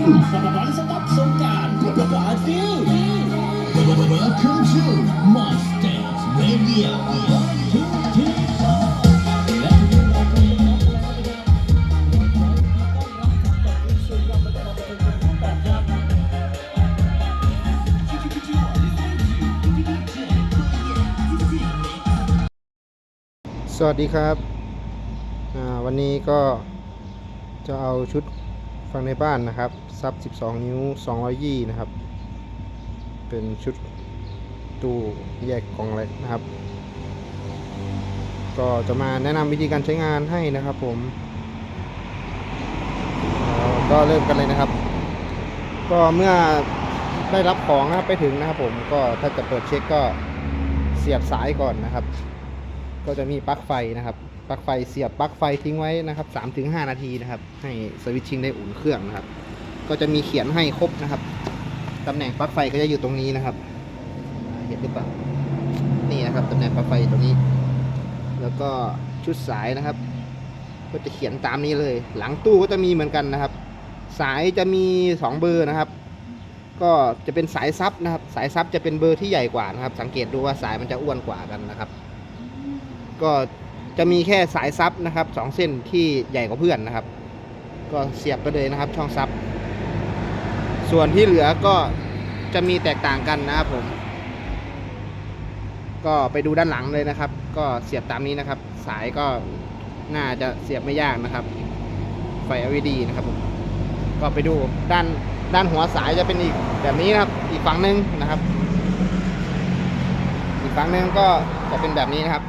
สำหรับร้านสงการกดกาฟิล Welcome to My Dance Radio สวัสดีครับอ่าวันนี้ก็จะเอาชุดฟังในบ้านนะครับ ซับ 12 นิ้ว200ยี่นะครับ เป็นชุดตู้แยกกล่องเล็กนะครับ ก็จะมาแนะนำวิธีการใช้งานให้นะครับผม ก็เริ่มกันเลยนะครับ ก็เมื่อได้รับของนะครับไปถึงนะครับผมก็ถ้าจะเปิดเช็คก็เสียบสายก่อนนะครับ ก็จะมีปลั๊กไฟนะครับปลั๊กไฟเสียบปลั๊กไฟทิ้งไว้นะครับ3-5 นาทีนะครับ ให้สวิตชิ่งได้อุ่นเครื่องนะครับ ก็จะมีเขียนให้ครบนะครับตำแหน่งปลั๊กไฟก็จะอยู่ตรงนี้นะครับ เห็นหรือเปล่านี่นะครับตำแหน่งปลั๊กไฟตรงนี้ แล้วก็ชุดสายนะครับ ก็จะเขียนตามนี้เลย หลังตู้ก็จะมีเหมือนกันนะครับ สายจะมี 2 เบอร์นะครับ ก็จะเป็นสายซับนะครับ สายซับจะเป็นเบอร์ที่ใหญ่กว่านะครับ สังเกตดูว่าสายมันจะอ้วนกว่ากันนะครับ ก็จะมีแค่สายซับนะครับสองเส้นที่ใหญ่กว่าเพื่อนนะครับ ก็เสียบไปเลยนะครับ ช่องซับ ส่วนที่เหลือก็จะมีแตกต่างกันนะครับผม ก็ไปดูด้านหลังเลยนะครับ ก็เสียบตามนี้นะครับ สายก็น่าจะเสียบไม่ยากนะครับ ไฟ LED นะครับผมก็ไปดูด้านด้านหัวสายจะเป็นอีกแบบนี้นะครับ อีกฝั่งหนึ่งนะครับ อีกฝั่งหนึ่งก็จะเป็นแบบนี้นะครับ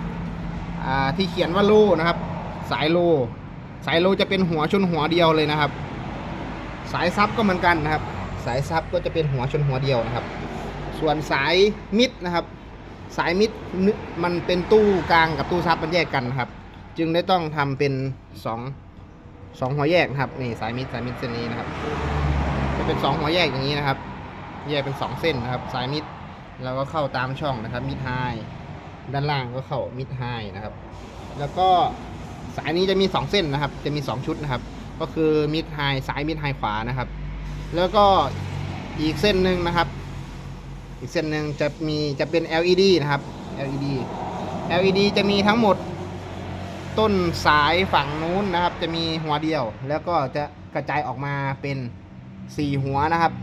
ที่เขียนว่าโลนะครับ สายโลสายโลจะเป็นหัวชนหัวเดียวเลยนะครับ สายซับก็เหมือนกันนะครับ สายซับก็จะเป็นหัวชนหัวเดียวนะครับ ส่วนสายมิดนะครับ สายมิดมันเป็นตู้กลางกับตู้ซับมันแยกกันนะครับ จึงได้ต้องทำเป็นสองสองหัวแยกนะครับนี่สายมิดสายมิดเส้นนี้นะครับ จะเป็นสองหัวแยกอย่างนี้นะครับ แยกเป็นสองเส้นนะครับ สายมิดแล้วก็เข้าตามช่องนะครับมิดไฮด้านล่างก็เข้ามิดไฮนะครับ แล้วก็สายนี้จะมี 2 เส้นนะครับ จะมี 2 ชุดนะครับ ก็คือมิดไฮซ้ายมิดไฮขวานะครับ แล้วก็อีกเส้นหนึ่งนะครับ อีกเส้นหนึ่งจะมีจะเป็น LED นะครับ LED LED จะมีทั้งหมดต้นสายฝั่งนู้นนะครับ จะมีหัวเดียว แล้วก็จะกระจายออกมาเป็น 4 หัวนะครับ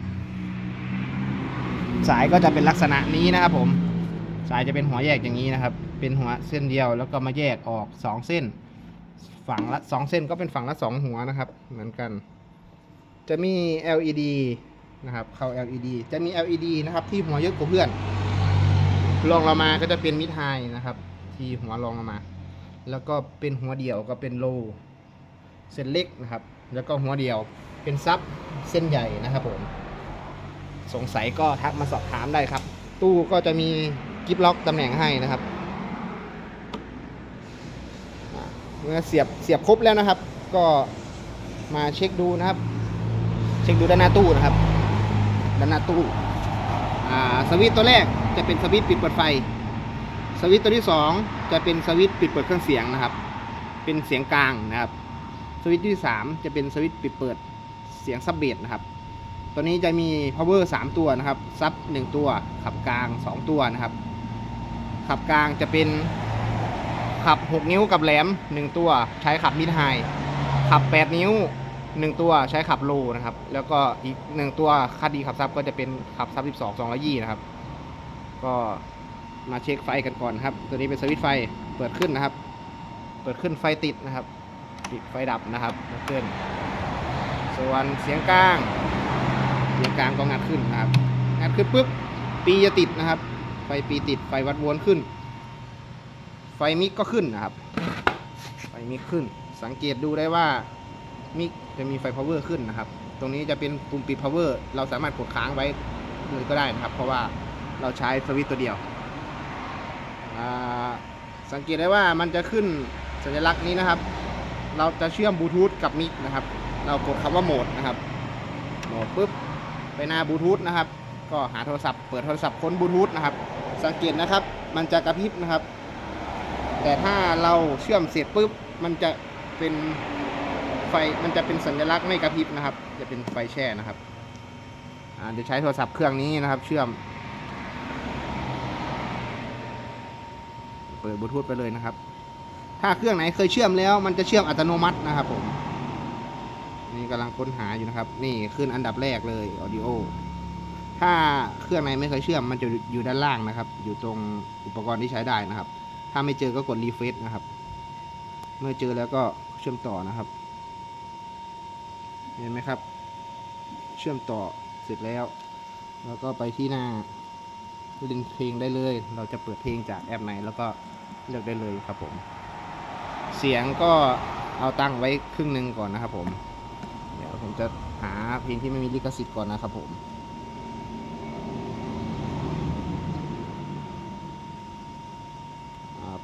สายก็จะเป็นลักษณะนี้นะครับผม สายจะเป็นหัวแยกอย่างนี้นะครับ เป็นหัวเส้นเดียวแล้วก็มาแยกออกสองเส้น ฝั่งละสองเส้นก็เป็นฝั่งละสองหัวนะครับ เหมือนกัน จะมี LED นะครับ เข้า LED จะมี LED นะครับ ที่หัวเยอะกว่าเพื่อนรองลงมาก็จะเป็นมิดไฮนะครับ ที่หัวรองลงมา แล้วก็เป็นหัวเดี่ยวก็เป็นโลเส้นเล็กนะครับ แล้วก็หัวเดี่ยวเป็นซับเส้นใหญ่นะครับผม สงสัยก็ทักมาสอบถามได้ครับ ตู้ก็จะมีกิฟล็อกตำแหน่งให้นะครับเมื่อเสียบเสียบครบแล้วนะครับ ก็มาเช็คดูนะครับ ช็คดูด้านหน้าตู้นะครับ ด้านหน้าตู้อ่าสวิตตัวแรกจะเป็นสวิตปิดเปิดไฟ สวิตตัวที่สองจะเป็นสวิตปิดเปิดเครื่องเสียงนะครับ เป็นเสียงกลางนะครับ สวิตที่สามจะเป็นสวิตปิดเปิดเสียงซับเบสนะครับ ตัวนี้จะมี power 3 ตัวนะครับซับ1ตัว ขับกลาง 2 ตัวนะครับ ขับกลางจะเป็นขับ 6 นิ้วกับแหลม 1 ตัว ใช้ขับมิดไฮขับ 8 นิ้ว 1ตัวใช้ขับโลนะครับ แล้วก็อีก1ตัวคัดดีขับซับก็จะเป็นขับซับ12 220นะครับ ก็มาเช็คไฟกันก่อนครับ ตัวนี้เป็นสวิตช์ไฟเปิดขึ้นนะครับ เปิดขึ้นไฟติดนะครับปิดไฟดับนะครับเพื่อนส่วนเสียงกลาง เสียงกลางก็งัดขึ้นนะครับ งัดขึ้นปุ๊บปีจะติดนะครับ ไฟปีติดไฟวัดวนขึ้น ไฟมิกก็ขึ้นนะครับ ไฟมิกขึ้น สังเกตดูได้ว่ามิก จะมีไฟ power ขึ้นนะครับ ตรงนี้จะเป็นปุ่มปิด power เราสามารถกดค้างไว้เลยก็ได้นะครับ เพราะว่าเราใช้สวิตตัวเดียว สังเกตได้ว่ามันจะขึ้นสัญลักษณ์นี้นะครับ เราจะเชื่อมบลูทูธกับมิกนะครับ เรากดคำว่าโหมดนะครับ โหมดปุ๊บไปหน้าบลูทูธนะครับ ก็หาโทรศัพท์เปิดโทรศัพท์ค้นบลูทูธนะครับ สังเกตนะครับ มันจะกระพริบนะครับ แต่ถ้าเราเชื่อมเสร็จปุ๊บ มันจะเป็น ไฟมันจะเป็นสัญลักษณ์ไม่กระพริบนะครับ จะเป็นไฟแช่นะครับอ่าเดี๋ยวใช้โทรศัพท์เครื่องนี้นะครับ เชื่อม เปิดบลูทูธไปเลยนะครับ ถ้าเครื่องไหนเคยเชื่อมแล้ว มันจะเชื่อมอัตโนมัตินะครับ ผม นี่กำลังค้นหาอยู่นะครับ นี่ขึ้นอันดับแรกเลย audio ถ้าเครื่องไหนไม่เคยเชื่อมมันจะอยู่ด้านล่างนะครับ อยู่ตรงอุปกรณ์ที่ใช้ได้นะครับ ถ้าไม่เจอก็กดรีเฟซนะครับ เมื่อเจอแล้วก็เชื่อมต่อนะครับ เห็นไหมครับ เชื่อมต่อเสร็จแล้ว แล้วก็ไปที่หน้าเล่นเพลงได้เลย เราจะเปิดเพลงจากแอปไหน แล้วก็เลือกได้เลยครับผม เสียงก็เอาตั้งไว้ครึ่งหนึ่งก่อนนะครับผม เดี๋ยวผมจะหาเพลงที่ไม่มีลิขสิทธิ์ก่อนนะครับผม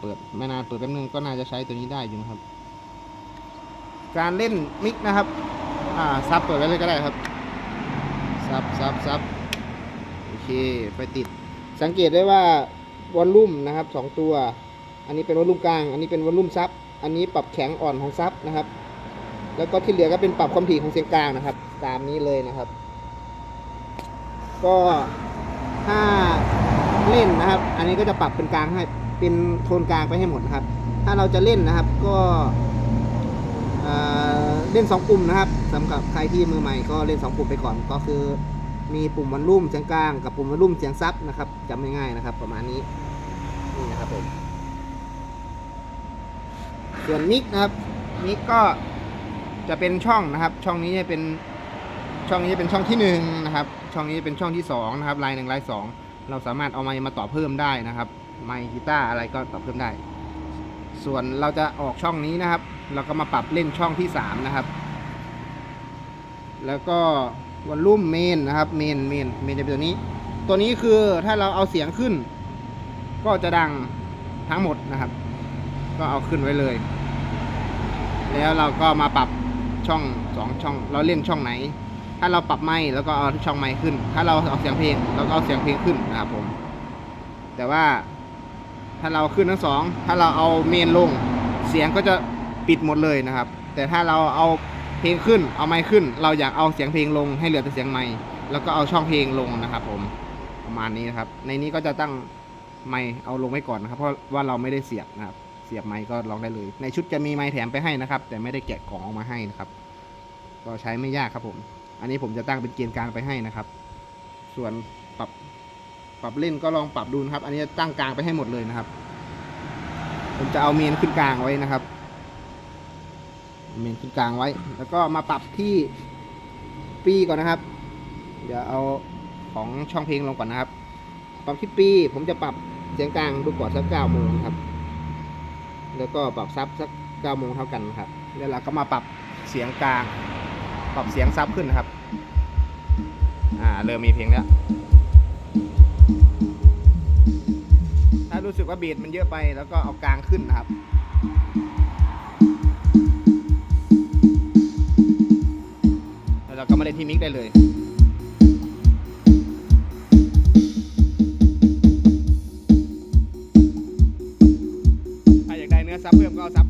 เปิดไม่นานเปิดแป๊บนึงก็น่าจะใช้ตัวนี้ได้อยู่นะครับ การเล่นมิกนะครับ อ่าซับเปิดไว้เลยก็ได้ครับ ซับซับซับโอเค ไปติด สังเกตได้ว่าวอลลุ่มนะครับสองตัว อันนี้เป็นวอลลุ่มกลาง อันนี้เป็นวอลลุ่มซับ อันนี้ปรับแข็งอ่อนของซับนะครับ แล้วก็ที่เหลือก็เป็นปรับความถี่ของเสียงกลางนะครับ ตามนี้เลยนะครับ ก็ถ้าเล่นนะครับ อันนี้ก็จะปรับเป็นกลางให้ เป็นโทนกลางไปให้หมดนะครับ ถ้าเราจะเล่นนะครับ ก็ เอ่อเล่น 2 ปุ่มนะครับสำหรับใครที่มือใหม่ก็เล่น 2 ปุ่มไปก่อน ก็คือมีปุ่มวันลุ่มเสียงกลางกับปุ่มวันลุ่มเสียงซับนะครับจำง่ายๆนะครับ ประมาณนี้นี่นะครับผมส่วนมิกนะครับมิกก็จะเป็นช่องนะครับ ช่องนี้จะเป็นช่องนี้จะเป็นช่องที่หนึ่งนะครับ ช่องนี้เป็นช่องที่สองนะครับลายหนึ่งลายสองเราสามารถเอาไมค์มาต่อเพิ่มได้นะครับ ไมค์กีตาร์อะไรก็ต่อเพิ่มได้ ส่วนเราจะออกช่องนี้นะครับ เราก็มาปรับเล่นช่องที่3นะครับ แล้วก็วอลลุ่มเมนนะครับเมนเมนเมนจะเป็นตัวนี้ ตัวนี้คือถ้าเราเอาเสียงขึ้น ก็จะดังทั้งหมดนะครับ ก็เอาขึ้นไว้เลย แล้วเราก็มาปรับช่องสองช่อง เราเล่นช่องไหน ถ้าเราปรับไมค์แล้วก็เอาช่องไมค์ขึ้น ถ้าเราเอาเสียงเพลงเราก็เอาเสียงเพลงขึ้นนะครับผม แต่ว่าถ้าเราขึ้นทั้งสอง ถ้าเราเอาเมนลง เสียงก็จะ ปิดหมดเลยนะครับ แต่ถ้าเราเอาเพลงขึ้นเอาไมค์ขึ้น เราอยากเอาเสียงเพลงลงให้เหลือแต่เสียงไมค์แล้วก็เอาช่องเพลงลงนะครับ ผมประมาณนี้นะครับ ในนี้ก็จะตั้งไมค์เอาลงไว้ก่อนนะครับ เพราะว่าเราไม่ได้เสียบนะครับ เสียบไมค์ก็ลองได้เลย ในชุดจะมีไมค์แถมไปให้นะครับ แต่ไม่ได้แกะกล่องออกมาให้นะครับ ก็ใช้ไม่ยากครับผม อันนี้ผมจะตั้งเป็นเกณฑ์กลางไปให้นะครับ ส่วนปรับปรับเล่นก็ลองปรับดูนะครับ อันนี้จะตั้งกลางไปให้หมดเลยนะครับ ผมจะเอาเมนขึ้นกลางไว้นะครับ เมนขึ้นกลางไว้ แล้วก็มาปรับที่ปีก่อนนะครับ เดี๋ยวเอาของช่องเพลงลงก่อนนะครับ ปรับที่ปีผมจะปรับเสียงกลางดูก่อนสักเก้าโมงครับ แล้วก็ปรับซับสักเก้าโมงเท่ากันครับ แล้วเราก็มาปรับเสียงกลาง ปรับเสียงซับขึ้นนะครับ อ่าเริ่มมีเพลงแล้ว ถ้ารู้สึกว่าเบีดมันเยอะไปแล้วก็เอากลางขึ้นนะครับ แล้วก็มาเล่นที่มิกได้เลยถ้าอยากได้เนื้อซับเพิ่มก็เอาซับ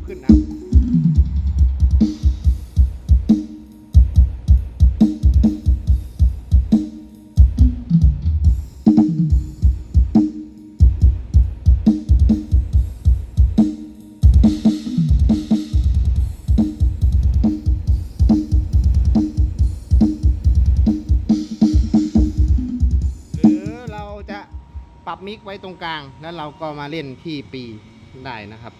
มิกไว้ตรงกลาง แล้วเราก็มาเล่นที่ปีได้นะครับ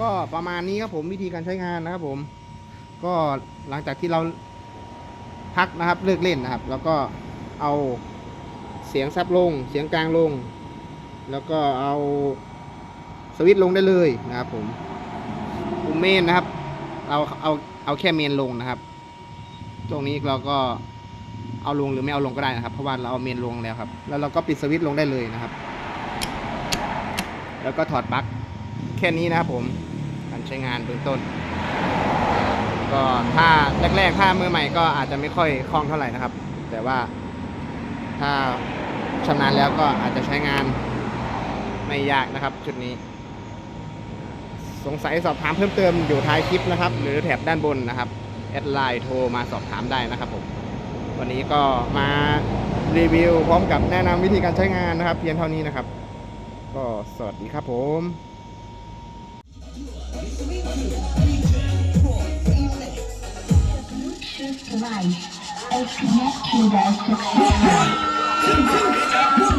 ก็ประมาณนี้ครับผมวิธีการใช้งานนะครับผม ก็หลังจากที่เราพักนะครับเลิกเล่นนะครับ แล้วก็เอาเสียงซับลง เสียงกลางลง แล้วก็เอาสวิตช์ลงได้เลยนะครับผมปุ่ม เมนนะครับ เราเอาเอาแค่เมนลงนะครับ ตรงนี้เราก็เอาลงหรือไม่เอาลงก็ได้นะครับ เพราะว่าเราเอาเมนลงแล้วครับ แล้วเราก็ปิดสวิตช์ลงได้เลยนะครับ แล้วก็ถอดปลั๊กแค่นี้นะครับผมการใช้งานเบื้องต้น ก็ถ้าแรกๆถ้ามือใหม่ก็อาจจะไม่ค่อยคล่องเท่าไหร่นะครับ แต่ว่าถ้าชำนาญแล้วก็อาจจะใช้งานไม่ยากนะครับจุดนี้ สงสัยสอบถามเพิ่มเติมอยู่ท้ายคลิปนะครับ หรือแถบด้านบนนะครับแอดไลน์โทรมาสอบถามได้นะครับผมวันนี้ก็มารีวิวพร้อมกับแนะนำวิธีการใช้งานนะครับ เพียงเท่านี้นะครับ ก็สวัสดีครับผม Bluetooth device is connected successfully.